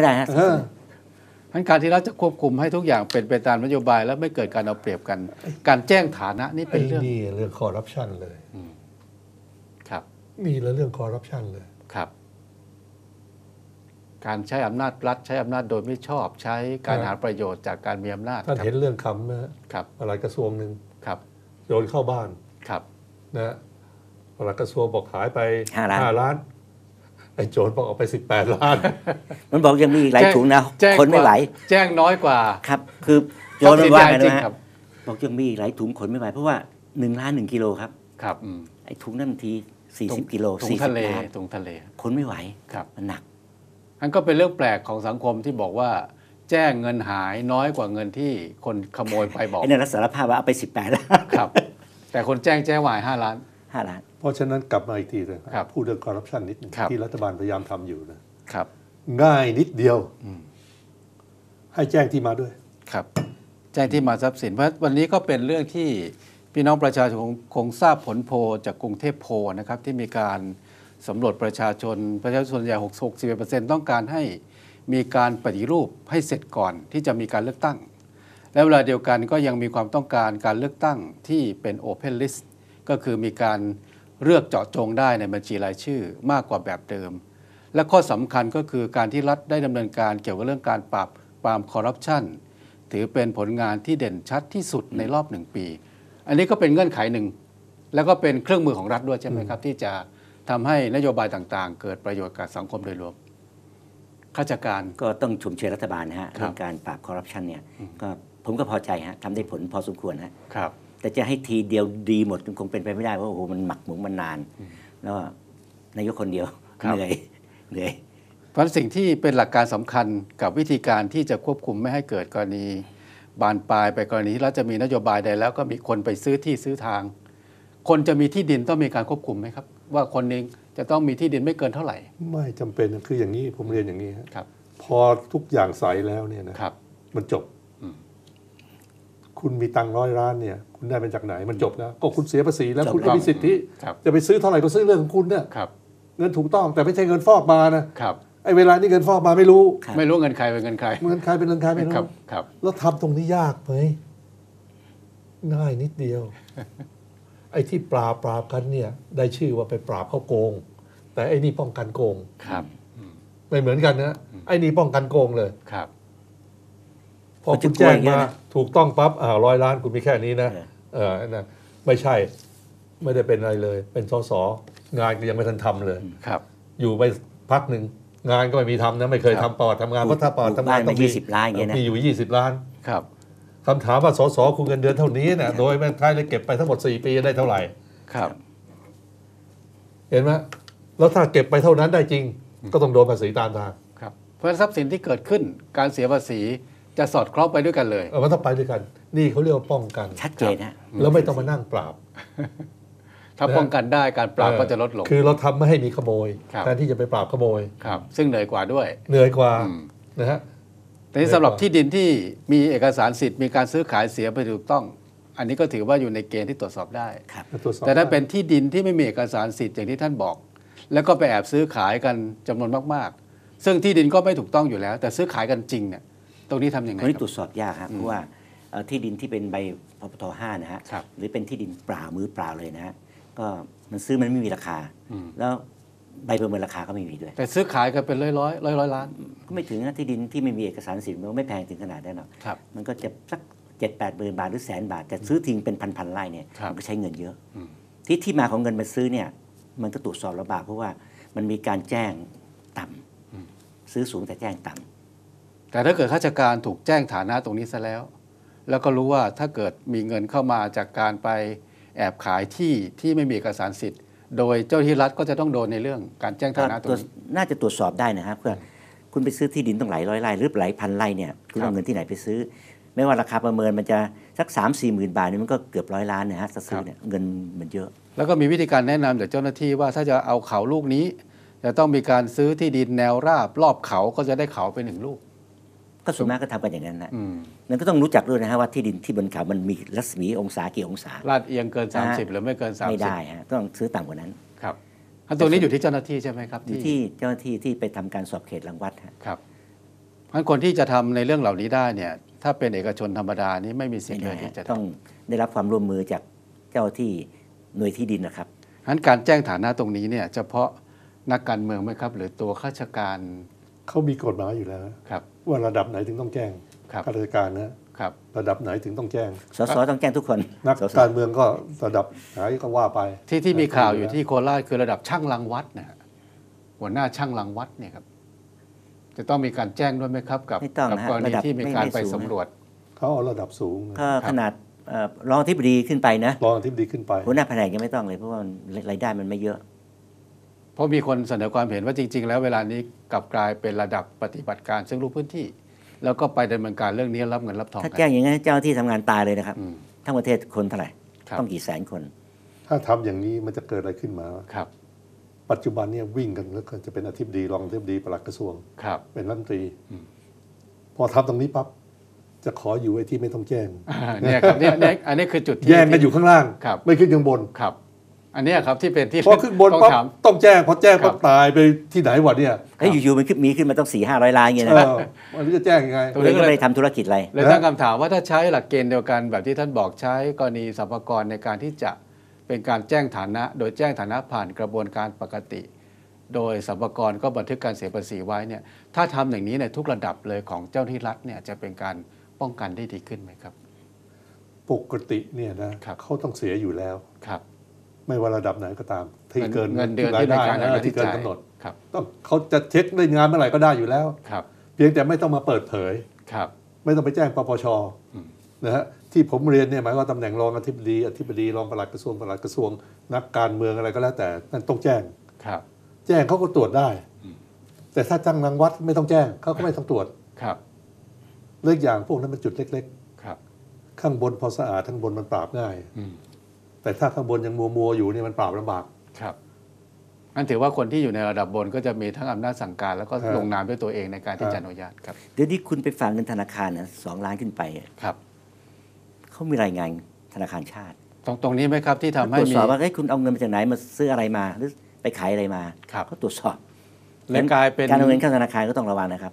ก็ได้ฮะเออทั้นการที่รัฐจะควบคุมให้ทุกอย่างเป็นไปตามนโยบาย แล้วไม่เกิดการเอาเปรียบกัน การแจ้งฐานะนี่ไอ้เป็นเรื่องนี่เรื่องคอร์รัปชันเลยครับนี่แล้วเรื่องคอร์รัปชันเลยครับ การใช้อำนาจรัฐใช้อำนาจโดยไม่ชอบใช้การครับหาประโยชน์จากการมีอำนาจท่านครับเห็นเรื่องคำไหมฮะครับปลัดกระทรวงหนึ่งครับโยนเข้าบ้านครับ นะฮะปลัดกระทรวงบอกขายไปห้าล้านล้านไอ้โจรบอกเอาไปสิบแปดล้าน มันบอกยังมีอีกหลายถุงนะแจ้งคนไม่ไหวกาแจ้งน้อยกว่าครับ คือโยทรัพนย์สิมันนว่าใหญ่ไงจรินะงฮะครับบอกยังมีอีกหลายถุงขนไม่ไหวเพราะว่าหนึ่งล้านหนึ่งกิโลครับครับอืมไอ้ถุงนั่นบางทีสี่สิบกิโลถุงสี่สิทะบเลล้านถุงทะเลขนไม่ไหวครับมันหนักอันก็เป็นเรื่องแปลกของสังคมที่บอกว่า แจ้งเงินหายน้อยกว่าเงินที่คนขโมยไปบอกไอ้นั่นรับสารภาพว่าเอาไปสิบแปดล้านครับ แต่คนแจ้งแจ้งหวายห้าล้าน ห้าล้าน เพราะฉะนั้นกลับมาอีกทีเลยครับพูดเรื่องคอร์รัปชันนิดหนึงครับที่รัฐบาลพยายามทำอยู่นะครับ ง่ายนิดเดียว ให้แจ้งที่มาด้วย ครับ แจ้งที่มาทรัพย์สิน เพราะวันนี้ก็เป็นเรื่องที่พี่น้องประชาชนคงคงทราบผลโพลจากกรุงเทพโพลนะครับ ที่มีการสำรวจประชาชนประชาชนส่วนใหญ่61ต้องการให้มีการปฏิรูปให้เสร็จก่อนที่จะมีการเลือกตั้ง และเวลาเดียวกันก็ยังมีความต้องการการเลือกตั้งที่เป็น Open List ก็คือมีการเลือกเจาะจงได้ในบัญชีรายชื่อมากกว่าแบบเดิม และข้อสำคัญก็คือการที่รัฐได้ดำเนินการเกี่ยวกับเรื่องการปราบปรามคอร์รัปชันถือเป็นผลงานที่เด่นชัดที่สุดในรอบหนึ่งปี อันนี้ก็เป็นเงื่อนไขหนึ่ง แล้วก็เป็นเครื่องมือของรัฐด้วยใช่ไหมครับ ที่จะทำให้นโยบายต่างๆ เกิดประโยชน์กับสังคมโดยรวมข้าราชการก็ต้องชมเชยรัฐบาลนะฮะครับเรื่องการปราบคอร์รัปชันเนี่ยก็ผมก็พอใจฮะทำได้ผลพอสมควรฮะครับ แต่จะให้ทีเดียวดีหมดคงเป็นไปไม่ได้เพราะโอ้โหมันหมักหมมมันนาน แล้วนายกคนเดียวครับเหนื่อยเหนื่อยเพราะฉะนั้นสิ่งที่เป็นหลักการสำคัญกับวิธีการที่จะควบคุมไม่ให้เกิดกรณี บานปลายไปกรณีที่รัฐจะมีนโยบายใดแล้วก็มีคนไปซื้อที่ซื้อทาง คนจะมีที่ดินต้องมีการควบคุมไหมครับ ว่าคนหนึงจะต้องมีที่ดินไม่เกินเท่าไหร่ ไม่จำเป็นคืออย่างนี้ผมเรียนอย่างนี้ฮะครับ พอทุกอย่างใสแล้วเนี่ยนะครับ มันจบอืม คุณมีตังค์ร้อยล้านเนี่ย คุณได้มาจากไหนมันจบแล้วก็คุณเสียภาษีแล้วจบคุณก็มีสิทธิครับจะไปซื้อเท่าไหร่ก็ซื้อเรื่องของคุณเนี่ยครับเงินถูกต้องแต่ไม่ใช่เงินฟอกมานะครับไอ้เวลานี้เงินฟอกมาไม่รู้ครับไม่รู้เงินใครเป็นเงินใครเงินใครเป็นเงินใครไม่ครัรู้บครับ แล้วทำตรงนี้ยากไหมง่ายนิดเดียว ไอ้ที่ปราบปราบกันเนี่ย ได้ชื่อว่าไปปราบเขาโกง แต่ไอ้นี่ป้องกันโกงครับ ไม่เหมือนกันนะไอ้นี่ป้องกันโกงเลยครับ พอมันจะคุณแจ้งกลัวอย่างเงี้มายนะถูกต้องปั๊บอ่าร้อยล้านคุณมีแค่นี้นะเออเออนะไม่ใช่ไม่ได้เป็นอะไรเลย เป็นสสงานก็ยังไม่ทันทำเลยครับ อยู่ไปพักหนึ่งงานก็ไม่มีทำนะไม่เคยครัทำบประวัติทำงานเพราะถ้าประวัติทำงานบ้านต้มาองยี่สิบล้านอย่างเงี้ยนะมีอยู่ยี่สิบล้านครับคำถามว่าสสคุณเงินเดือนเท่านี้เนี่ยโดยแม่งท้ายเลยเก็บไปทั้งหมดสี่ปีได้เท่าไหร่ครับ เห็นไหมแล้วถ้าเก็บไปเท่านั้นได้จริง ก็ต้องโดนภาษีตามทางครับ เพราะฉะนั้นทรัพย์สินที่เกิดขึ้นการเสียภาษี จะสอดคล้องไปด้วยกันเลยเออมันต้องไปด้วยกัน นี่เขาเรียกว่าป้องกัน ชัดเจนฮะแล้วไม่ต้องมานั่งปราบ ถ้าป้องกันได้การปราบก็จะลดลง คือเราทำไม่ให้มีขโมยครับแทนที่จะไปปราบขโมยครับ ซึ่งเหนื่อยกว่าด้วย เหนื่อยกว่าอืมนะฮะแต่ที่สำหรับที่ดินที่มีเอกสารสิทธิ์มีการซื้อขายเสียไปถูกต้อง อันนี้ก็ถือว่าอยู่ในเกณฑ์ที่ตรวจสอบได้ครับตรวจสอบแต่ถ้าได้เป็นที่ดินที่ไม่มีเอกสารสิทธิ์อย่างที่ท่านบอก แล้วก็ไปแอบซื้อขายกันจำนวนมาก ๆ ซึ่งที่ดินก็ไม่ถูกต้องอยู่แล้ว แต่ซื้อขายกันจริงเนี่ย ตรงนี้ทำยังไงตรงนี้คตรรับวจสอบยากครับเพราะว่าเอ่อที่ดินที่เป็นใบพปทห้านะฮะครับหรือเป็นที่ดินเปล่ามือเปล่าเลยนะฮะก็มันซื้อมันไม่มีราคาอืมแล้วใบประเมินราคาก็ไม่มีด้วย แต่ซื้อขายกันเป็นร้อยร้อยร้อยร้อยล้าน ก็ไม่ถึงนะที่ดินที่ไม่มีเอกสารสิทธิ์มันก็ไม่แพงถึงขนาดนั้นหรอกครับมันก็จะสักเจ็ดแปดหมื่นบาทหรือแสนบาท แต่ซื้อทิ้งเป็นพันพันๆไร่เนี่ยครับมันก็ใช้เงินเยอะอืมที่ที่มาของเงินมาซื้อเนี่ย มันก็ตรวจสอบลำบากเพราะว่ามันมีการแจ้งต่ำซื้อสูงแต่แจ้งต่ำ แต่ถ้าเกิดข้าราชการถูกแจ้งฐานะตรงนี้ซะแล้ว แล้วก็รู้ว่าถ้าเกิดมีเงินเข้ามาจากการไปแอบขายที่ที่ไม่มีเอกสารสิทธิ์ โดยเจ้าหน้าที่รัฐก็จะต้องโดนในเรื่องการแจ้งก็ฐานะตรตรวงจนี้น่าจะตรวจสอบได้นะครับเพื่อคุณไปซื้อที่ดินต้องหลายร้อยไร่หรือหลายพันไร่เนี่ยคุณครับเอาเงินที่ไหนไปซื้อ ไม่ว่าราคาประเมินมันจะสัก3 4มสี่หมื่นบาทเนี่ยมันก็เกือบร้อยล้านนะฮะถ้าซื้อเนี่ยเงินมันเยอะ แล้วก็มีวิธีการแนะนำจากเจ้าหน้าที่ว่าถ้าจะเอาเขาลูกนี้ จะต้องมีการซื้อที่ดินแนวราบรอบเขาก็จะได้เขาไปหนึ่งลูก ก็ส่วนมากก็ทำกันอย่างนั้นนะอืมนั่นก็ต้องรู้จักด้วยนะฮะว่าที่ดินที่บนเขามันมีรัศมีองศากี่องศาลาดเอียงเกิน 30 หรือไม่เกิน 30 ไม่ได้ฮะต้องซื้อต่ำกว่านั้นครับอันตรงนี้อยู่ที่เจ้าหน้าที่ใช่ไหมครับอยู่ที่เจ้าหน้าที่ที่ไปทำการสอบเขตรังวัดฮะครับเพราะฉะนั้นคนที่จะทำในเรื่องเหล่านี้ได้เนี่ย ถ้าเป็นเอกชนธรรมดานี่ไม่มีสิทไม่ธิ์เลได้ยที่จะต้องได้รับความร่วมมือจากเจ้าที่หน่วยที่ดินนะครับฉะนั้นการแจ้งฐานะตรงนี้เนี่ยเฉพาะนักการเมืองไหมครับ หรือตัวข้าราชการเขามีกฎหมายอยู่แล้วครับ ว่าระดับไหนถึงต้องแจ้งครับข้าราชการนะครับระดับไหนถึงต้องแจ้ง สสต้องแจ้งทุกคน นักสสการเมืองก็ระดับไหนก็ว่าไป ที่ที่มีข่าวอยู่ที่โคราชคือระดับช่างรังวัดนะฮะหัวหน้าช่างรังวัดเนี่ยครับ จะต้องมีการแจ้งด้วยไหมครับ กับไม่ต้องกันะฮะกรณีระดับที่มีไม่การไม่ไปสูงสำรวจ เขาเอาระดับสูงนะก็ขนาดเอ่อรองที่ปดีขึ้นไปนะรองอธิบดีขึ้นไปหัวหน้าแผนกยังไม่ต้องเลยเพราะว่ามันรายได้มันไม่เยอะเพ ราะมีคนเสนอความเห็นว่าจริง ๆ แล้วเวลานี้กลับกลายเป็นระดับปฏิบัติการซึ่งรู้พื้นที่ แล้วก็ไปดำเนินการเรื่องนี้รับเงินรับทองถ้ากัแจ้งอย่างนั้นเจ้าหน้าที่ทำงานตายเลยนะครับอืมทั้งประเทศคนเท่าไหร่ครับต้องกี่แสนคน ถ้าทำอย่างนี้มันจะเกิดอะไรขึ้นมาครับ ปัจจุบันเนี่ยวิ่งกันแล้วก็จะเป็นอธิบดีรองอธิบดีปลัดกระทรวงครับ เป็นรัฐมนตรีอืมพอทำตรงนี้ปั๊บจะขออยู่ไอ้ที่ไม่ต้องแจ้งอ่าเนี่ยครับเนี่ยเนี่ยอันนี้คือจุดที่แย่งกันอยู่ข้างล่างครับไม่ขึ้นข้างบนครับ อันเนี้ยครับที่เป็นที่พอขึ้นบนต้องปั๊บถามต้องแจ้งพอแจ้งปั๊บครับตายไปที่ไหนวะเนี่ยแล้วอยู่ๆมันขึ้นมีขึ้นมาต้องสี่ห้าร้อยล้านอย่างเงี้ยเอนะครับอมันจะแจ้งยังไงตรงเลนี้ยก็ก็เลเลยยทำธุรกิจอะไรเลยตั้งคำถามว่าถ้าใช้หลักเกณฑ์เดียวกันแบบที่ท่านบอกใช้กรณีสรรพากรในการที่จะเป็นการแจ้งฐานะ โดยแจ้งฐานะผ่านกระบวนการปกติ โดยสรรพากรก็บันทึกการเสียภาษีไว้เนี่ยถ้าทำอย่างนี้ในทุกระดับเลยของเจ้าหน้าที่รัฐเนี่ยจะเป็นการป้องกันได้ดีขึ้นไหมครับ ปกติเนี่ยนะครับเขาต้องเสียอยู่แล้วครับ ไม่ว่าระดับไหนก็ตาม ที่เกินเงินเดือนรายที่ได้รายการเออที่เกินจ่ายกำหนดครับต้องเขาจะเช็คได้งานเมื่อไหร่ก็ได้อยู่แล้วครับเพียงแต่ไม่ต้องมาเปิดเผยครับไม่ต้องไปแจ้งปปชอืมนะฮะที่ผมเรียนเนี่ยหมายว่าตำแหน่งรองอธิบดีอธิบดีรองปลัดกระทรวงปลัดกระทรวงนักการเมืองอะไรก็แล้วแต่นั่นต้องแจ้งครับ แจ้งเขาก็ตรวจได้อืมแต่ถ้าจ้างรังวัดไม่ต้องแจ้งเขาก็ไม่ต้องตรวจครับเรื่องอย่างพวกนั้นมันจุดเล็กครับๆข้างบนพอสะอาดข้างบนมันปราบง่ายอืม แต่ถ้าข้างบนยังมัวมัวๆอยู่เนี่ยมันปราบลำบาก ครับนั่นถือว่าคนที่อยู่ในระดับบนก็จะมีทั้งอำนาจสั่งการ แล้วก็ฮะลงนามด้วยตัวเองในการที่ฮะจะอนุญาตครับ เดี๋ยวนี้คุณไปฝากเงินธนาคารนะสองล้านขึ้นไปอะครับเขามีรายงานธนาคารชาติ ตรงตรงนี้ไหมครับที่ทำให้ตรวจมีสอบว่าเฮ้ยคุณเอาเงินมาจากไหนมาซื้ออะไรมาหรือไปขายอะไรมาครับเขาตรวจสอบเลยกลายเป็นการเอาเงินเข้าธนาคารก็ต้องระวังนะครับ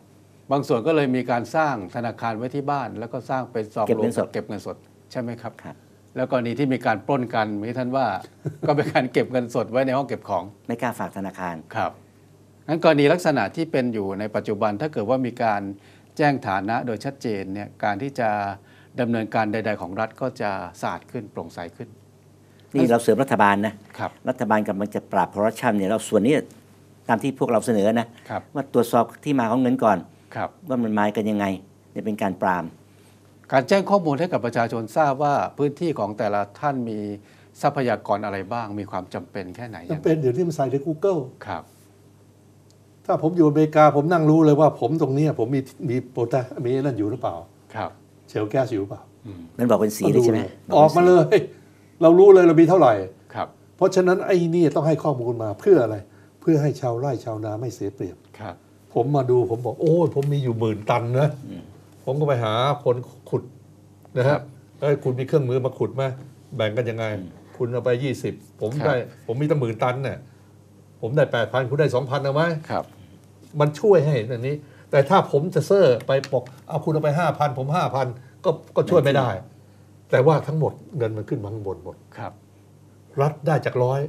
บางส่วนก็เลยมีการสร้างธนาคารไว้ที่บ้าน แล้วก็สร้างเป็นซองเก็บเงินสดเก็บเงินสดใช่ไหมครับครับ แล้วกรณีที่มีการปล้นกันมีท่านว่า ก็เป็นการเก็บเงินสดไว้ในห้องเก็บของไม่กล้าฝากธนาคารครับงั้นกรณีลักษณะที่เป็นอยู่ในปัจจุบันถ้าเกิดว่ามีการแจ้งฐานะโดยชัดเจนเนี่ยการที่จะดำเนินการใด ๆ ของรัฐก็จะสะอาดขึ้นโปร่งใสขึ้น นี่เราเสริมรัฐบาลนะครับรัฐบาลกำลังจะปราบคอร์รัปชันเนี่ยเราส่วนนี้ตามที่พวกเราเสนอนะครับว่าตรวจสอบที่มาของเงินก่อนครับว่ามันมากันยังไงเนี่ยเป็นการปราม การแจ้งข้อมูลให้กับประชาชนทราบว่าพื้นที่ของแต่ละท่านมีทรัพยากรอะไรบ้าง มีความจำเป็นแค่ไหนอย่างจำเป็นเดี๋ยวนี้มันใส่ใน Google ครับ ถ้าผมอยู่อเมริกาผมนั่งรู้เลยว่า ผมตรงเนี้ยผมมีมีโปรแทมีนั่นอยู่หรือเปล่า ครับเชลแก๊สอยู่หรือเปล่าอืมมันบอกเป็นสีเลยใช่ไหมบออกป็มานสีเลย เรารู้เลยเรามีเท่าไหร่ครับ เพราะฉะนั้นไอ้นี่ต้องให้ข้อมูลมาเพื่ออะไร เพื่อให้ชาวไร่ชาวนาไม่เสียเปรียบครับ ผมมาดูผมบอกโอ้ยผมมีอยู่หมื่นตันนะ ผมก็ไปหาคนขุดนะครัฮะบเอ้ยคุณมีเครื่องมือมาขุดไหมแบ่งกันยังไง คุณเอาไปยี่สิบผมครับได้ ผมมีตั้งหมื่นตันเนี่ยผมได้แปดพันคุณได้สองพันเอาไหมครับ มันช่วยให้เห็นอันนี้ แต่ถ้าผมจะเซอร์ไปบอกเอาคุณเอาไปห้าพันผมห้าพันก็ก็ช่วยไม่ได้ แต่ว่าทั้งหมดเงินมันขึ้นมาข้างบนหมดครับ รัฐได้จากร้อย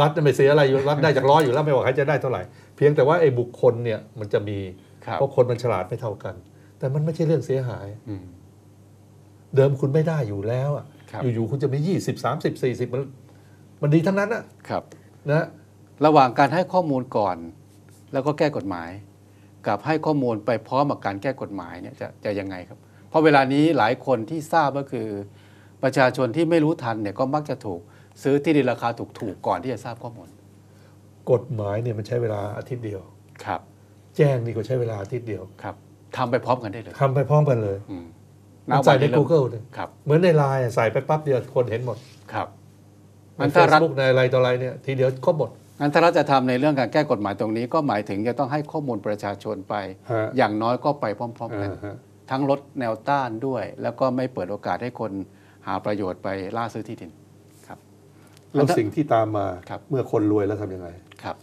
รัฐไม่เสียอะไรอยู่รัฐได้จากร้อยอยู่แล้วไม่ว่าใครจะได้เท่าไหร่ เพียงแต่ว่าไอ้บุคคลเนี่ยมันจะมีครับเพราะคนมันฉลาดไม่เท่ากัน แต่มันไม่ใช่เรื่องเสียหายอืมเดิมคุณไม่ได้อยู่แล้วอะครับอยู่ๆคุณจะมียี่สิบสามสิบสี่สิบมันมันดีทั้งนั้นอะครับนะระหว่างการให้ข้อมูลก่อน แล้วก็แก้กฎหมาย กับให้ข้อมูลไปพร้อมกับการแก้กฎหมายเนี่ยจะจะยังไงครับ เพราะเวลานี้หลายคนที่ทราบก็คือ ประชาชนที่ไม่รู้ทันเนี่ยก็มักจะถูกซื้อที่ดินราคาถูกๆก่อนที่จะทราบข้อมูล กฎหมายเนี่ยมันใช้เวลาอาทิตย์เดียวครับ แจ้งนี่ก็ใช้เวลาอาทิตย์เดียวครับ ทำไปพร้อมกันได้เลยทำไปพร้อมกันเลยอืมมันใส่ในเริ่ม Google เลยครับ เหมือนในไลน์อะใส่ไปปั๊บเดียวคนเห็นหมดครับในงั้นเฟถ้าซรัฐบุ๊กในอะไรต่ออะไรเนี่ยทีเดียวครบหมดงั้นถ้ารัฐจะทำในเรื่องการแก้กฎหมายตรงนี้ ก็หมายถึงจะต้องให้ข้อมูลประชาชนไปฮะอย่างน้อยก็ไปพร้อมๆกันอ่าฮะทั้งลดแนวต้านด้วย แล้วก็ไม่เปิดโอกาสให้คนหาประโยชน์ไปล่าซื้อที่ดินครับแล้วสิ่งที่ตามมาครับเมื่อคนรวยแล้วทำยังไงครับ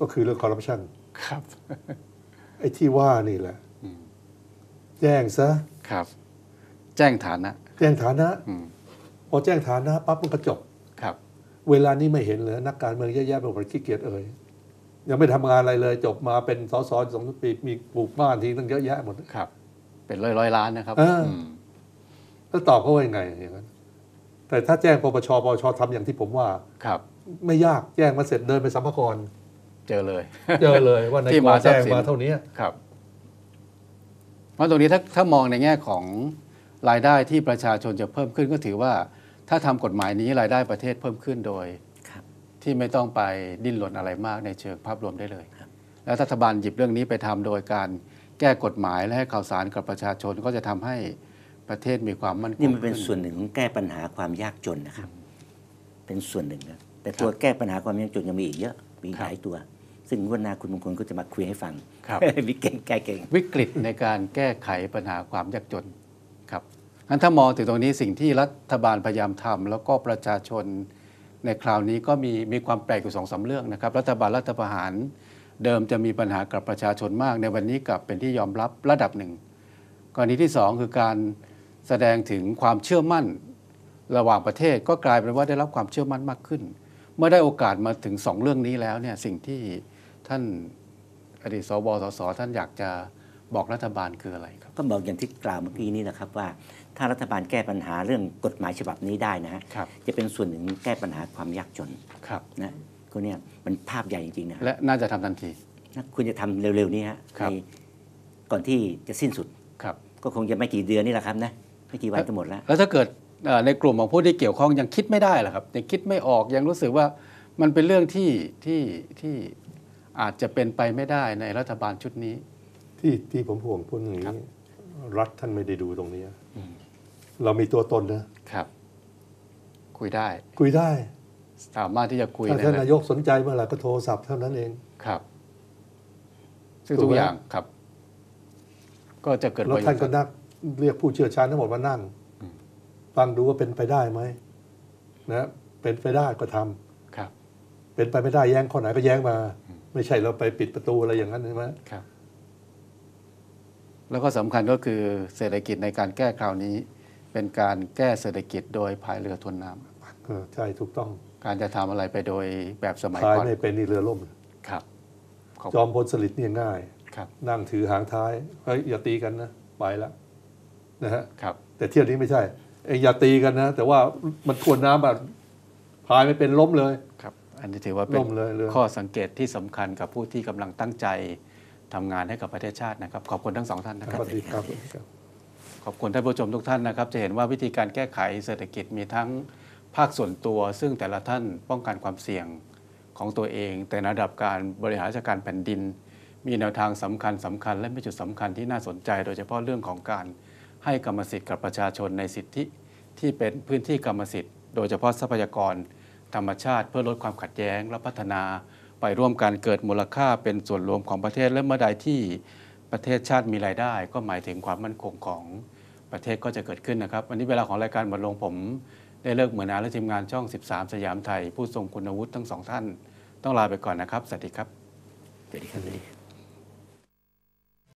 ก็คือเรื่องคอร์รัปชันครับไอ้ที่ว่านี่แหละอืม แจ้งซะครับ แจ้งฐานะ แจ้งฐานะอืมพอแจ้งฐานะปั๊บมันก็จบครับ เวลานี้ไม่เห็นเลยนักการเมืองเยอะแยะไปหมดขี้เกียจเอ่ยยังไม่ทำงานอะไรเลย จบมาเป็นสสสองปีมีปลูกบ้านทีตั้งเยอะแยะหมดครับ เป็นร้อยร้อยๆล้านนะครับเอออืมแล้วตอบเขาว่ายังไงอย่างนั้นแต่ถ้าแจ้งปปชปปชทำอย่างที่ผมว่าครับ ไม่ยากแจ้งมาเสร็จเดินไปสัมภาระเจอเลย เจอเลยว่าในที่กมาอทรัพแจ้ย์งสินมาเท่านี้ครับ เพราะตรงนี้ถ้าถ้ามองในแง่ของรายได้ที่ประชาชนจะเพิ่มขึ้นก็ถือว่า ถ้าทำกฎหมายนี้รายได้ประเทศเพิ่มขึ้นโดยครับที่ไม่ต้องไปดิ้นรนอะไรมากในเชิงภาพรวมได้เลย แล้วรัฐบาลหยิบเรื่องนี้ไปทำโดยการแก้กฎหมายและให้ข่าวสารกับประชาชนก็จะทำให้ประเทศมีความมั่นคงนี่มันเป็นขึ้ส่วนหนึ่งของแก้ปัญหาความยากจนนะครับ เป็นส่วนหนึ่งนะแต่ตัวแก้ปัญหาความยากจนยังมีอีกเยอะมีอีกหลายตัว ซึ่งงวันหน้าคุณมงคลก็จะมาคุยให้ฟัง ครับวิเก่งแก้เก่งวิกฤตในการแก้ไขปัญหาความยากจนครับงั้นถ้ามองถึงตรงนี้สิ่งที่รัฐบาลพยายามทำแล้วก็ประชาชนในคราวนี้ก็มีมีความแปลกอยู่สองสามเรื่องนะครับ รัฐบาลรัฐประหารเดิมจะมีปัญหากับประชาชนมาก ในวันนี้กลับเป็นที่ยอมรับระดับหนึ่งกรณีที่สองคือการแสดงถึงความเชื่อมั่น ระหว่างประเทศก็กลายเป็นว่าได้รับความเชื่อมั่นมากขึ้น เมื่อได้โอกาสมาถึงสองเรื่องนี้แล้วเนี่ยสิ่งที่ท่าน อดีตสบสสท่านอยากจะบอกรัฐบาลคืออะไรครับ ก็บอกอย่างที่กล่าวเมื่อกี้นี้นะครับว่า ถ้ารัฐบาลแก้ปัญหาเรื่องกฎหมายฉบับนี้ได้นะฮะครับจะเป็นส่วนหนึ่งแก้ปัญหาความยากจนครับนะก็เนี่ยมันภาพใหญ่จริงๆนะและน่าจะทำทันทีนะคุณจะทำเร็วๆนี้ฮะครับในก่อนที่จะสิ้นสุดครับก็คงจะไม่กี่เดือนนี่แหละครับนะไม่กี่วันก็หมดแล้ว แล้วถ้าเกิดเอ่อในกลุ่มของผู้ที่เกี่ยวข้องยังคิดไม่ได้ล่ะครับยังคิดไม่ออกยังรู้สึกว่ามันเป็นเรื่องที่ที่ที่ อาจจะเป็นไปไม่ได้ในรัฐบาลชุดนี้ ที่ที่ผมห่วงพูดอย่างครับนี้ รัฐท่านไม่ได้ดูตรงนี้ เรามีตัวตนนะครับ คุยได้ คุยได้ สามารถที่จะคุยถ้าได้ท่านเลนายยกสนใจเมื่อไหร่ก็โทรศัพท์เท่านั้นเองครับ ซึ่งถูทุกกไหมอย่างครับ ก็จะเกิดแล้ปวระโยท่านชก็น์นักเรียกผู้เชี่ยวชาญทั้งหมดมานั่งฟังดูว่าเป็นไปได้ไหมนะ เป็นไปได้ก็ทำครับ เป็นไปไม่ได้แย้งข้อไหนก็แย้งมา ไม่ใช่เราไปปิดประตูอะไรอย่างนั้นใช่ไหมครับ แล้วก็สำคัญก็คือเศรษฐกิจในการแก้คราวนี้ เป็นการแก้เศรษฐกิจโดยพายเรือทวนน้ำเออใช่ถูกต้อง การจะทำอะไรไปโดยแบบสมัยพายก่อนไม่เป็นนี่เรือล่มครับขอบจอมพลสฤษดิ์เนี่ยง่ายครับ นั่งถือหางท้ายเฮ้ยอย่าตีกันนะไปละนะฮะครับแต่เที่ยวนี้ไม่ใช่เอยอย่าตีกันนะ แต่ว่ามันทวนน้ำแบบพายไม่เป็นล้มเลยครับ อันนี้ถือว่าเป็นล่มเลยเรือข้อสังเกตที่สำคัญกับผู้ที่กำลังตั้งใจทำงานให้กับประเทศชาตินะครับ ขอบคุณทั้งสองท่านนะคสรับวัสดีครับ ขอบคุณท่านผู้ชมทุกท่านนะครับ จะเห็นว่าวิธีการแก้ไขเศรษฐกิจมีทั้งภาคส่วนตัว ซึ่งแต่ละท่านป้องกันความเสี่ยงของตัวเอง แต่ในระดับการบริหารราชการแผ่นดิน มีแนวทางสำคัญสำคัญ และมีจุดสำคัญที่น่าสนใจ โดยเฉพาะเรื่องของการให้กรรมสิทธิ์กับประชาชนในสิทธิที่เป็นพื้นที่กรรมสิทธิ์ โดยเฉพาะทรัพยากร ธรรมชาติเพื่อลดความขัดแย้งและพัฒนา ไปร่วมกันเกิดมูลค่าเป็นส่วนรวมของประเทศและเมื่อใดที่ประเทศชาติมีรายได้ ก็หมายถึงความมั่นคงของประเทศก็จะเกิดขึ้นนะครับวันนี้เวลาของรายการหมดลงผม ได้เลิกเหมือนนาและทีมงานช่อง 13 สยามไทย ผู้ทรงคุณวุฒิทั้งสองท่าน ต้องลาไปก่อนนะครับสวัสดีครับสวัสดีครับสวัสดี